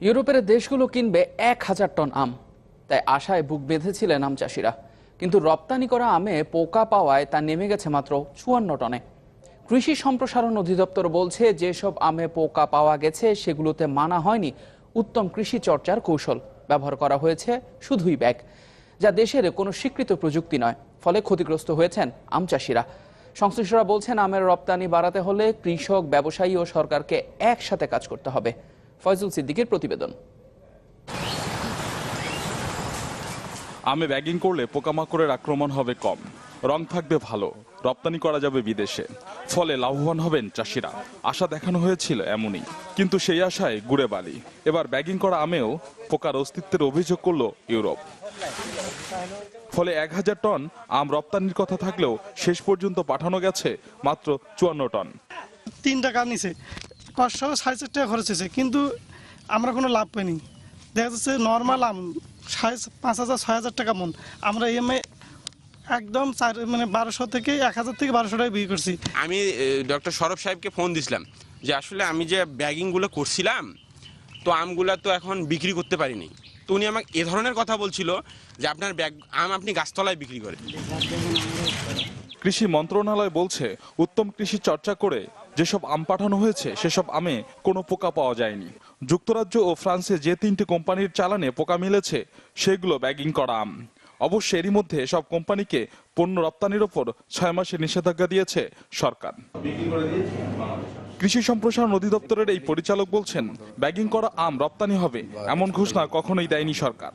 ইউরোপের দেশগুলো কিনবে এক হাজার টন আম। তাই আশায় বুক বেঁধেছিলেন আম চাষিরা। কিন্তু রপ্তানি করা আমে পোকা পাওয়ায় তা নেমে গেছে মাত্র চুয়ান্ন টনে। কৃষি সম্প্রসারণ অধিদপ্তর বলছে, যেসব আমে পোকা পাওয়া গেছে, সেগুলোতে মানা হয়নি উত্তম কৃষি চর্চার কৌশল। ব্যবহার করা হয়েছে শুধুই ব্যাগ, যা দেশের কোনো স্বীকৃত প্রযুক্তি নয়, ফলে ক্ষতিগ্রস্ত হয়েছেন আম চাষিরা। সংশ্লিষ্টরা বলছেন, আমের রপ্তানি বাড়াতে হলে কৃষক, ব্যবসায়ী ও সরকারকে একসাথে কাজ করতে হবে। ফয়জুল সিদ্দিকের প্রতিবেদন। আমে ব্যাগিং করলে পোকামাকড়ের আক্রমণ হবে কম। রং থাকবে ভালো রপ্তানি করা যাবে বিদেশে। ফলে লাভবান হবেন চাষিরা। আশা দেখানো হয়েছিল এমনই। কিন্তু সেই আশায় গুড়ে বালি। এবার ব্যাগিং করা আমেও পোকার অস্তিত্বের অভিযোগ করল ইউরোপ। ফলে এক হাজার টন আম রপ্তানির কথা থাকলেও শেষ পর্যন্ত পাঠানো গেছে মাত্র চুয়ান্ন টন। তিন টাকা নিছে। কষ্ট সাড়ে চার টাকা খরচ হয়েছে কিন্তু আমরা কোনো লাভ পাইনি। দেখা যাচ্ছে নর্মাল আম সাড়ে পাঁচ হাজার ছয় হাজার টাকা মন। আমরা ইএমআই একদম চার মানে বারোশো থেকে এক হাজার থেকে বারোশো টাকা বিক্রি করছি। আমি ডক্টর সরব সাহেবকে ফোন দিছিলাম যে আসলে আমি যে ব্যাগিংগুলো করছিলাম তো আমগুলা তো এখন বিক্রি করতে পারিনি। তো উনি আমাকে এ ধরনের কথা বলছিল যে আপনার ব্যাগ আম আপনি গাছতলায় বিক্রি করেন। কৃষি মন্ত্রণালয় বলছে উত্তম কৃষি চর্চা করে যেসব আম পাঠানো হয়েছে, সেসব আমে কোনো পোকা পাওয়া যায়নি। যুক্তরাজ্য ও ফ্রান্সে যে তিনটি কোম্পানির চালানে পোকা মিলেছে, সেগুলো ব্যাগিং করা আম। অবশ্য এরই মধ্যে সব কোম্পানিকে পণ্য রপ্তানির ওপর ছয় মাসের নিষেধাজ্ঞা দিয়েছে সরকার। কৃষি সম্প্রসারণ অধিদপ্তরের এই পরিচালক বলছেন, ব্যাগিং করা আম রপ্তানি হবে, এমন ঘোষণা কখনোই দেয়নি সরকার।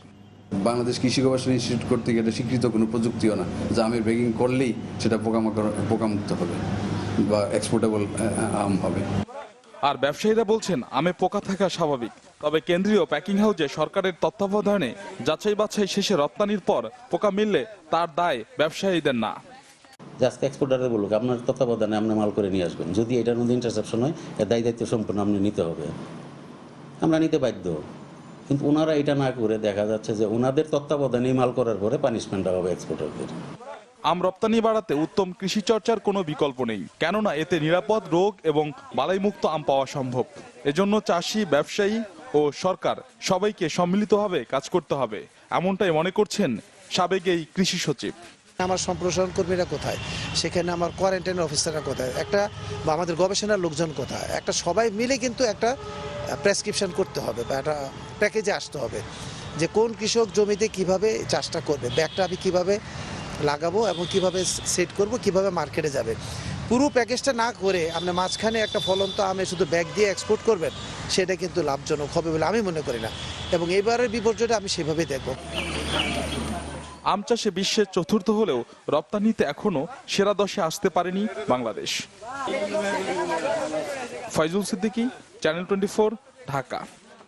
বাংলাদেশ কৃষি গবেষণা ইনস্টিটিউট কর্তৃক এটা স্বীকৃত কোনো প্রযুক্তিও না, যে আমের ব্যাগিং করলেই সেটা পোকামাকড়, পোকামুক্ত হবে। বা এক্সপোর্টেবল আম হবে। আর ব্যবসায়ীরা বলছেন আমে পোকা থাকা স্বাভাবিক। তবে কেন্দ্রীয় প্যাকিং হাউসে সরকারের তত্ত্বাবধানে যাচাই বাছাই শেষে রপ্তানির পর পোকা মিললে তার দায় ব্যবসায়ীদের না। আজকে এক্সপোর্টারে বলুক আপনার তত্ত্বাবধানে আপনি মাল করে নিয়ে আসবেন। যদি এটার মধ্যে ইন্টারসেপশন হয় এর দায়ী দায়িত্ব সম্পূর্ণ আপনি নিতে হবে। আমরা নিতে বাধ্য। কিন্তু ওনারা এটা না করে দেখা যাচ্ছে যে ওনাদের তত্ত্বাবধানে মাল করার পরে পানিশমেন্টটা হবে এক্সপোর্টারদের আম রপ্তানি বাড়াতে উত্তম কৃষি চর্চার কোনো বিকল্প নেই, কেননা এতে নিরাপদ রোগ এবং বালাইমুক্ত আম পাওয়া সম্ভব। এজন্য চাষি, ব্যবসায়ী ও সরকার সবাইকে সম্মিলিতভাবে কাজ করতে হবে, এমনটাই মনে করছেন সাবেক এই কৃষি সচিব। আমার সম্প্রসারণ কর্মীরা কোথায়? সেখানে আমার কোয়ারেন্টাইন অফিসাররা কোথায়? একটা বা আমাদের গবেষণার লোকজন কোথায়? একটা সবাই মিলে কিন্তু একটা প্রেসক্রিপশন করতে হবে বা একটা প্যাকেজে আসতে হবে যে কোন কৃষক জমিতে কীভাবে চাষটা করবে, ব্যাগটা আমি কীভাবে লাগাবো এবং কীভাবে সেট করব, কীভাবে মার্কেটে যাবে। পুরো প্যাকেজটা না করে আপনি মাঝখানে একটা ফলন্ত আমে শুধু ব্যাগ দিয়ে এক্সপোর্ট করবেন, সেটা কিন্তু লাভজনক হবে বলে আমি মনে করি না। এবং এবারের বিপর্যয়টা আমি সেভাবেই দেখব। আম চাষে বিশ্বের চতুর্থ হলেও রপ্তানিতে এখনও সেরা দশে আসতে পারেনি Bangladesh. Foyzul Siddiqui channel twenty Dhaka.